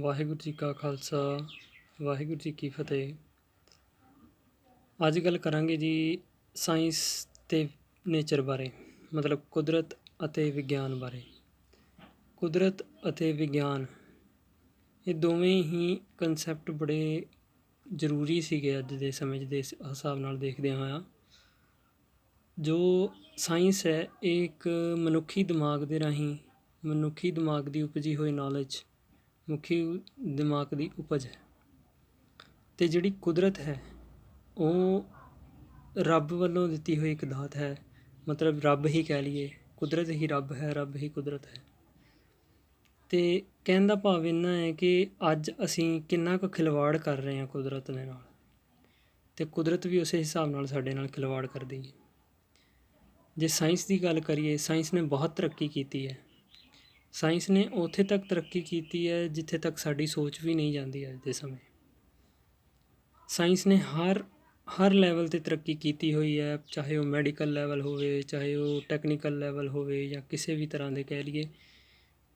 ਵਾਹਿਗੁਰੂ ਜੀ ਕਾ ਖਾਲਸਾ, ਵਾਹਿਗੁਰੂ ਜੀ ਕੀ ਫਤਿਹ। ਅੱਜ ਗੱਲ ਕਰਾਂਗੇ ਜੀ ਸਾਇੰਸ ਤੇ ਨੇਚਰ ਬਾਰੇ, ਮਤਲਬ ਕੁਦਰਤ ਅਤੇ ਵਿਗਿਆਨ ਬਾਰੇ। ਕੁਦਰਤ ਅਤੇ ਵਿਗਿਆਨ, ਇਹ ਦੋਵੇਂ ਹੀ ਕਨਸੈਪਟ ਬੜੇ ਜ਼ਰੂਰੀ ਸੀਗੇ ਅੱਜ ਦੇ ਸਮੇਂ 'ਚ ਦੇ ਸ- ਹਿਸਾਬ ਨਾਲ ਦੇਖਦੇ ਹੋਇਆ। ਜੋ ਸਾਇੰਸ ਹੈ, ਇਹ ਇੱਕ ਮਨੁੱਖੀ ਦਿਮਾਗ ਦੇ ਰਾਹੀਂ, ਮਨੁੱਖੀ ਦਿਮਾਗ ਦੀ ਉਪਜੀ ਹੋਈ ਨੌਲੇਜ ਮੁਖੀ ਦਿਮਾਗ ਦੀ ਉਪਜ ਹੈ। ਤੇ ਜਿਹੜੀ ਕੁਦਰਤ ਹੈ, ਉਹ ਰੱਬ ਵੱਲੋਂ ਦਿੱਤੀ ਹੋਈ ਇੱਕ ਦਾਤ ਹੈ। ਮਤਲਬ ਰੱਬ ਹੀ ਕਹਿ ਲਈਏ, ਕੁਦਰਤ ਹੀ ਰੱਬ ਹੈ, ਰੱਬ ਹੀ ਕੁਦਰਤ ਹੈ। ਤੇ ਕਹਿਣ ਦਾ ਭਾਵ ਇੰਨਾ ਹੈ ਕਿ ਅੱਜ ਅਸੀਂ ਕਿੰਨਾ ਕੁ ਖਿਲਵਾੜ ਕਰ ਰਹੇ ਹਾਂ ਕੁਦਰਤ ਦੇ ਨਾਲ। ਤੇ ਕੁਦਰਤ ਵੀ ਉਸੇ ਹਿਸਾਬ ਨਾਲ ਸਾਡੇ ਨਾਲ ਖਿਲਵਾੜ ਕਰਦੀ ਹੈ। ਜੇ ਸਾਇੰਸ ਦੀ ਗੱਲ ਕਰੀਏ, ਸਾਇੰਸ ਨੇ ਬਹੁਤ ਤਰੱਕੀ ਕੀਤੀ ਹੈ। ਸਾਇੰਸ ਨੇ ਉੱਥੇ ਤੱਕ ਤਰੱਕੀ ਕੀਤੀ ਹੈ ਜਿੱਥੇ ਤੱਕ ਸਾਡੀ ਸੋਚ ਵੀ ਨਹੀਂ ਜਾਂਦੀ ਅੱਜ ਦੇ ਸਮੇਂ। ਸਾਇੰਸ ਨੇ ਹਰ ਹਰ ਲੈਵਲ ਤੇ ਤਰੱਕੀ ਕੀਤੀ ਹੋਈ ਹੈ, ਚਾਹੇ ਉਹ ਮੈਡੀਕਲ ਲੈਵਲ ਹੋਵੇ, ਚਾਹੇ ਉਹ ਟੈਕਨੀਕਲ ਲੈਵਲ ਹੋਵੇ ਜਾਂ ਕਿਸੇ ਵੀ ਤਰ੍ਹਾਂ ਦੇ ਕਹਿ ਲਈਏ,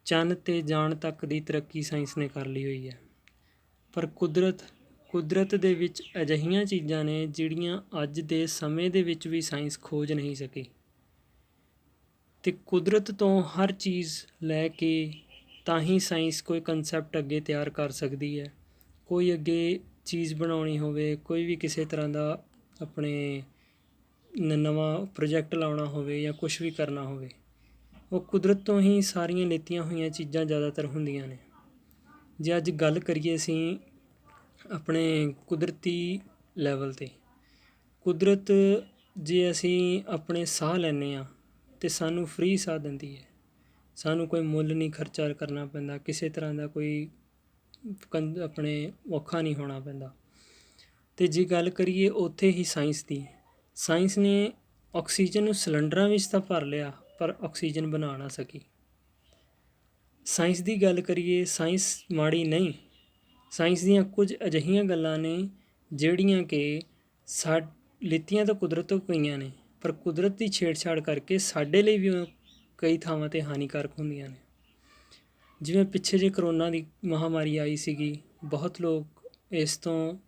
ਚੰਨ ਤੇ ਜਾਣ ਤੱਕ ਦੀ ਤਰੱਕੀ ਸਾਇੰਸ ਨੇ ਕਰ ਲਈ ਹੋਈ ਹੈ। ਪਰ ਕੁਦਰਤ ਕੁਦਰਤ ਦੇ ਵਿੱਚ ਅਜਿਹੀਆਂ ਚੀਜ਼ਾਂ ਨੇ ਜਿਹੜੀਆਂ ਅੱਜ ਦੇ ਸਮੇਂ ਦੇ ਵਿੱਚ ਵੀ ਸਾਇੰਸ ਖੋਜ ਨਹੀਂ ਸਕੀ। ਅਤੇ ਕੁਦਰਤ ਤੋਂ ਹਰ ਚੀਜ਼ ਲੈ ਕੇ ਤਾਂ ਹੀ ਸਾਇੰਸ ਕੋਈ ਕਨਸੈਪਟ ਅੱਗੇ ਤਿਆਰ ਕਰ ਸਕਦੀ ਹੈ। ਕੋਈ ਅੱਗੇ ਚੀਜ਼ ਬਣਾਉਣੀ ਹੋਵੇ, ਕੋਈ ਵੀ ਕਿਸੇ ਤਰ੍ਹਾਂ ਦਾ ਆਪਣੇ ਨਵਾਂ ਪ੍ਰੋਜੈਕਟ ਲਾਉਣਾ ਹੋਵੇ ਜਾਂ ਕੁਝ ਵੀ ਕਰਨਾ ਹੋਵੇ, ਉਹ ਕੁਦਰਤ ਤੋਂ ਹੀ ਸਾਰੀਆਂ ਲੇਤੀਆਂ ਹੋਈਆਂ ਚੀਜ਼ਾਂ ਜ਼ਿਆਦਾਤਰ ਹੁੰਦੀਆਂ ਨੇ। ਜੇ ਅੱਜ ਗੱਲ ਕਰੀਏ ਅਸੀਂ ਆਪਣੇ ਕੁਦਰਤੀ ਲੈਵਲ ਤੇ, ਕੁਦਰਤ ਜੇ ਅਸੀਂ ਆਪਣੇ ਸਾਹ ਲੈਂਦੇ ਆ ਤੇ ਸਾਨੂੰ ਫ੍ਰੀ ਸਾਹ ਦਿੰਦੀ ਹੈ। ਸਾਨੂੰ ਕੋਈ ਮੁੱਲ ਨਹੀਂ ਖਰਚਾ ਕਰਨਾ ਪੈਂਦਾ। ਕਿਸੇ ਤਰ੍ਹਾਂ ਦਾ ਕੋਈ ਕੰ- ਆਪਣੇ ਔਖਾ ਨਹੀਂ ਹੋਣਾ ਪੈਂਦਾ। ਤੇ ਜੇ ਗੱਲ ਕਰੀਏ ਉੱਥੇ ਹੀ ਸਾਇੰਸ ਦੀ ਸਾਇੰਸ ਨੇ ਆਕਸੀਜਨ ਨੂੰ ਸਿਲੰਡਰਾਂ ਵਿੱਚ ਤਾਂ ਭਰ ਲਿਆ, ਪਰ ਆਕਸੀਜਨ ਬਣਾ ਨਾ ਸਕੀ। ਸਾਇੰਸ ਦੀ ਗੱਲ ਕਰੀਏ ਸਾਇੰਸ ਮਾੜੀ ਨਹੀਂ। ਸਾਇੰਸ ਦੀਆਂ ਕੁਝ ਅਜਿਹੀਆਂ ਗੱਲਾਂ ਨੇ, ਜਿਹੜੀਆਂ ਕਿ ਸਾ, ਲਿੱਤੀਆਂ ਤਾਂ ਕੁਦਰਤ ਤੋਂ ਪਈਆਂ ਨੇ। ਪਰ ਕੁਦਰਤ ਦੀ ਛੇੜਛਾੜ ਕਰਕੇ ਸਾਡੇ ਲਈ ਵੀ ਕਈ ਥਾਵਾਂ ਤੇ ਹਾਨੀਕਾਰਕ ਹੁੰਦੀਆਂ ਨੇ। ਜਿਵੇਂ ਪਿੱਛੇ ਜੇ ਕਰੋਨਾ ਦੀ ਮਹਾਮਾਰੀ ਆਈ ਸੀਗੀ, ਬਹੁਤ ਲੋਕ ਇਸ ਤੋਂ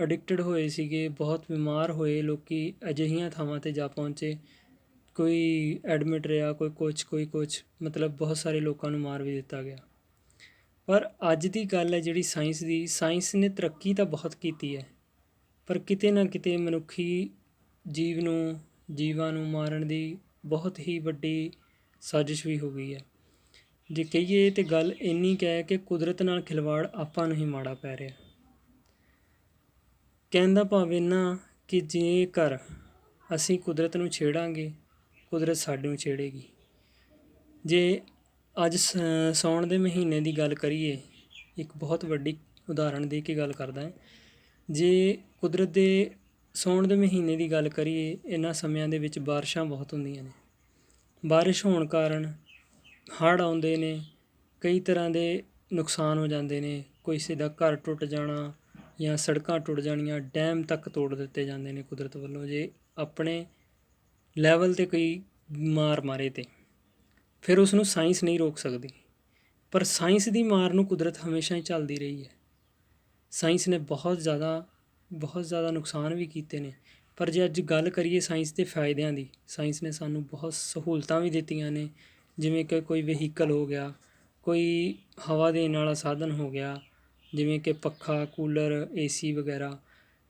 ਐਡਿਕਟਡ ਹੋਏ ਸੀਗੇ, ਬਹੁਤ ਬਿਮਾਰ ਹੋਏ, ਲੋਕੀ ਅਜਿਹੀਆਂ ਥਾਵਾਂ ਤੇ ਜਾ ਪਹੁੰਚੇ। ਕੋਈ ਐਡਮਿਟ ਰਿਹਾ, ਕੋਈ ਕੁਛ ਕੋਈ ਕੁਛ, ਮਤਲਬ ਬਹੁਤ ਸਾਰੇ ਲੋਕਾਂ ਨੂੰ ਮਾਰ ਵੀ ਦਿੱਤਾ ਗਿਆ। ਪਰ ਅੱਜ ਦੀ ਗੱਲ ਹੈ ਜਿਹੜੀ ਸਾਇੰਸ ਦੀ ਸਾਇੰਸ ਨੇ ਤਰੱਕੀ ਤਾਂ ਬਹੁਤ ਕੀਤੀ ਹੈ। ਪਰ ਕਿਤੇ ਨਾ ਕਿਤੇ ਮਨੁੱਖੀ ਜੀਵ ਨੂੰ, ਜੀਵਾਂ ਨੂੰ ਮਾਰਨ ਦੀ ਬਹੁਤ ਹੀ ਵੱਡੀ ਸਾਜ਼ਿਸ਼ ਵੀ ਹੋ ਗਈ ਹੈ। ਜੇ ਕਹੀਏ ਤਾਂ ਗੱਲ ਇੰਨੀ ਕੁ ਕਿ ਕੁਦਰਤ ਨਾਲ ਖਿਲਵਾੜ ਆਪਾਂ ਨੂੰ ਹੀ ਮਾੜਾ ਪੈ ਰਿਹਾ। ਕਹਿਣ ਦਾ ਭਾਵ ਇੰਨਾ ਕਿ ਜੇਕਰ ਅਸੀਂ ਕੁਦਰਤ ਨੂੰ ਛੇੜਾਂਗੇ, ਕੁਦਰਤ ਸਾਡੇ ਨੂੰ ਛੇੜੇਗੀ। ਜੇ ਅੱਜ ਸ- ਸਾਉਣ ਦੇ ਮਹੀਨੇ ਦੀ ਗੱਲ ਕਰੀਏ, ਇੱਕ ਬਹੁਤ ਵੱਡੀ ਉਦਾਹਰਣ ਦੇ ਕੇ ਗੱਲ ਕਰਦਾ ਹਾਂ। ਜੇ ਕੁਦਰਤ ਦੇ ਸਾਉਣ ਦੇ ਮਹੀਨੇ ਦੀ ਗੱਲ ਕਰੀਏ, ਇਹਨਾਂ ਸਮਿਆਂ ਦੇ ਵਿੱਚ ਬਾਰਿਸ਼ਾਂ ਬਹੁਤ ਹੁੰਦੀਆਂ ਨੇ। ਬਾਰਿਸ਼ ਹੋਣ ਕਾਰਨ ਹੜ੍ਹ ਆਉਂਦੇ ਨੇ, ਕਈ ਤਰ੍ਹਾਂ ਦੇ ਨੁਕਸਾਨ ਹੋ ਜਾਂਦੇ ਨੇ। ਕਿਸੇ ਦਾ ਘਰ ਟੁੱਟ ਜਾਣਾ ਜਾਂ ਸੜਕਾਂ ਟੁੱਟ ਜਾਣੀਆਂ, ਡੈਮ ਤੱਕ ਤੋੜ ਦਿੱਤੇ ਜਾਂਦੇ ਨੇ ਕੁਦਰਤ ਵੱਲੋਂ, ਜੇ ਆਪਣੇ ਲੈਵਲ ਤੇ ਕੋਈ ਮਾਰ ਮਾਰੇ ਤੇ। ਫਿਰ ਉਸ ਨੂੰ ਸਾਇੰਸ ਨਹੀਂ ਰੋਕ ਸਕਦੀ। ਪਰ ਸਾਇੰਸ ਦੀ ਮਾਰ ਨੂੰ ਕੁਦਰਤ ਹਮੇਸ਼ਾ ਹੀ ਚੱਲਦੀ ਰਹੀ ਹੈ। ਸਾਇੰਸ ਨੇ ਬਹੁਤ ਜ਼ਿਆਦਾ ਬਹੁਤ ਜ਼ਿਆਦਾ ਨੁਕਸਾਨ ਵੀ ਕੀਤੇ ਨੇ। ਪਰ ਜੇ ਅੱਜ ਗੱਲ ਕਰੀਏ ਸਾਇੰਸ ਦੇ ਫਾਇਦਿਆਂ ਦੀ, ਸਾਇੰਸ ਨੇ ਸਾਨੂੰ ਬਹੁਤ ਸਹੂਲਤਾਂ ਵੀ ਦਿੱਤੀਆਂ ਨੇ। ਜਿਵੇਂ ਕਿ ਕੋਈ ਵਹੀਕਲ ਹੋ ਗਿਆ, ਕੋਈ ਹਵਾ ਦੇਣ ਵਾਲਾ ਸਾਧਨ ਹੋ ਗਿਆ, ਜਿਵੇਂ ਕਿ ਪੱਖਾ, ਕੂਲਰ, ਏਸੀ ਵਗੈਰਾ।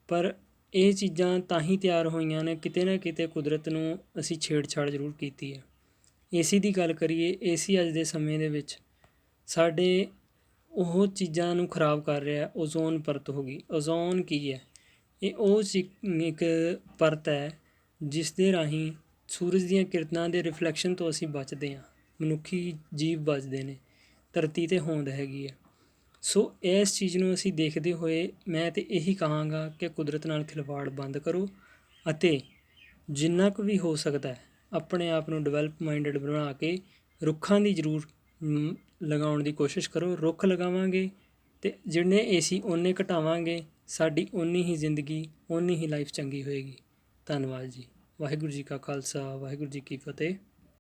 ਪਰ ਇਹ ਚੀਜ਼ਾਂ ਤਾਂ ਹੀ ਤਿਆਰ ਹੋਈਆਂ ਨੇ, ਕਿਤੇ ਨਾ ਕਿਤੇ ਕੁਦਰਤ ਨੂੰ ਅਸੀਂ ਛੇੜਛਾੜ ਜ਼ਰੂਰ ਕੀਤੀ ਹੈ। ਏਸੀ ਦੀ ਗੱਲ ਕਰੀਏ, ਏਸੀ ਅੱਜ ਦੇ ਸਮੇਂ ਦੇ ਵਿੱਚ ਸਾਡੇ ਉਹ ਚੀਜ਼ਾਂ ਨੂੰ ਖਰਾਬ ਕਰ ਰਿਹਾ ਓਜ਼ੋਨ ਪਰਤ ਹੋ ਗਈ। ਓਜ਼ੋਨ ਕੀ ਹੈ? ਇਹ ਉਹ ਚੀ- ਇੱਕ ਪਰਤ ਹੈ ਜਿਸ ਦੇ ਰਾਹੀਂ ਸੂਰਜ ਦੀਆਂ ਕਿਰਨਾਂ ਦੇ ਰਿਫਲੈਕਸ਼ਨ ਤੋਂ ਅਸੀਂ ਬਚਦੇ ਹਾਂ। ਮਨੁੱਖੀ ਜੀਵ ਬਚਦੇ ਨੇ, ਧਰਤੀ ਤੇ ਹੋਂਦ ਹੈਗੀ ਹੈ। ਸੋ ਇਸ ਚੀਜ਼ ਨੂੰ ਅਸੀਂ ਦੇਖਦੇ ਹੋਏ ਮੈਂ ਤੇ ਇਹੀ ਕਹਾਂਗਾ ਕਿ ਕੁਦਰਤ ਨਾਲ ਖਿਲਵਾੜ ਬੰਦ ਕਰੋ ਅਤੇ ਜਿੰਨਾ ਕੁ ਵੀ ਹੋ ਸਕਦਾ ਹੈ, ਆਪਣੇ ਆਪ ਨੂੰ ਡਿਵੈਲਪ ਮਾਈਂਡਡ ਬਣਾ ਕੇ ਰੁੱਖਾਂ ਦੀ ਜ਼ਰੂਰ ਲਗਾਉਣ ਦੀ ਕੋਸ਼ਿਸ਼ ਕਰੋ। ਰੁੱਖ ਲਗਾਵਾਂਗੇ ਤੇ ਜਿੰਨੇ ਏਸੀ ਓਨੇ ਘਟਾਵਾਂਗੇ। ਸਾਡੀ ਓਨੀ ਹੀ ਜ਼ਿੰਦਗੀ, ਓਨੀ ਹੀ ਲਾਈਫ ਚੰਗੀ ਹੋਏਗੀ। ਧੰਨਵਾਦ ਜੀ। ਵਾਹਿਗੁਰੂ ਜੀ ਕਾ ਖਾਲਸਾ, ਵਾਹਿਗੁਰੂ ਜੀ ਕੀ ਫਤਿਹ।